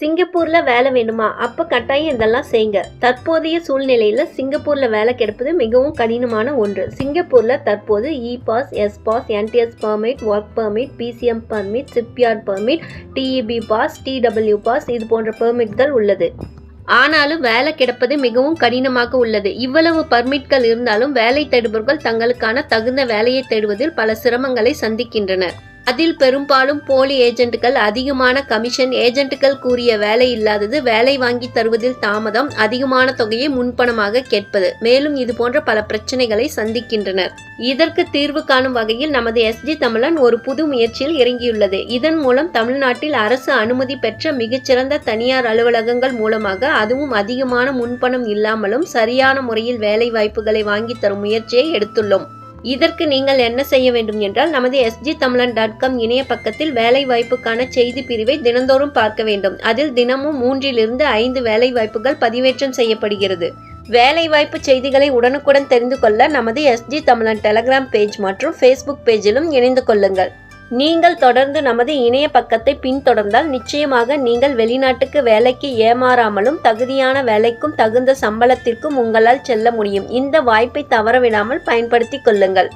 சிங்கப்பூர்ல வேலை வேணுமா? அப்ப கட்டாயம் இதெல்லாம் செய்யுங்க. தற்போதைய சூழ்நிலையில சிங்கப்பூர்ல வேலை கிடைப்பது மிகவும் கடினமான ஒன்று. சிங்கப்பூர்ல தற்போது E pass S pass NTS permit work permit PCM permit shipyard permit TEP pass TW pass இது போன்ற பெர்மிட்கள் உள்ளது. ஆனாலும் வேலை கிடப்பது மிகவும் கடினமாக உள்ளது. இவ்வளவு பர்மிட்கள் இருந்தாலும் வேலை தேடுபவர்கள் தங்களுக்கான தகுந்த வேலையை தேடுவதில் பல சிரமங்களை சந்திக்கின்றனர். அதில் பெரும்பாலும் போலி ஏஜென்ட்கள் அதிகமான கமிஷன் ஏஜென்ட்கள் கூறிய வேலை இல்லாதது வேலை வாங்கி தருவதில் தாமதம் அதிகமான தொகையை முன்பணமாக கேட்பது. மேலும் இது போன்ற பல பிரச்சனைகளை சந்திக்கின்றனர். இதற்கு தீர்வு காணும் வகையில் நமது எஸ்ஜி தமிழன் ஒரு புது முயற்சியில் இறங்கியுள்ளது. இதன் மூலம் தமிழ்நாட்டில் அரசு அனுமதி பெற்ற மிகச்சிறந்த தனியார் அலுவலகங்கள் மூலமாக அதுவும் அதிகமான முன்பணம் இல்லாமலும் சரியான முறையில் வேலை வாய்ப்புகளை வாங்கி தரும் முயற்சியை எடுத்துள்ளோம். இதற்கு நீங்கள் என்ன செய்ய வேண்டும் என்றால் நமது எஸ்ஜி தமிழன் டாட் காம் இணைய பக்கத்தில் வேலை வாய்ப்புக்கான செய்தி பிரிவை தினந்தோறும் பார்க்க வேண்டும். அதில் தினமும் மூன்றிலிருந்து ஐந்து வேலை வாய்ப்புகள் பதிவேற்றம் செய்யப்படுகிறது. வேலைவாய்ப்பு செய்திகளை உடனுக்குடன் தெரிந்து கொள்ள நமது எஸ்ஜி தமிழன் டெலகிராம் பேஜ் மற்றும் ஃபேஸ்புக் பேஜிலும் இணைந்து கொள்ளுங்கள். நீங்கள் தொடர்ந்து நமது இணைய பக்கத்தை பின்தொடர்ந்தால் நிச்சயமாக நீங்கள் வெளிநாட்டுக்கு வேலைக்கு ஏமாறாமலும் தகுதியான வேலைக்கும் தகுந்த சம்பளத்திற்கும் உங்களால் செல்ல முடியும். இந்த வாய்ப்பை தவறவிடாமல் பயன்படுத்திக் கொள்ளுங்கள்.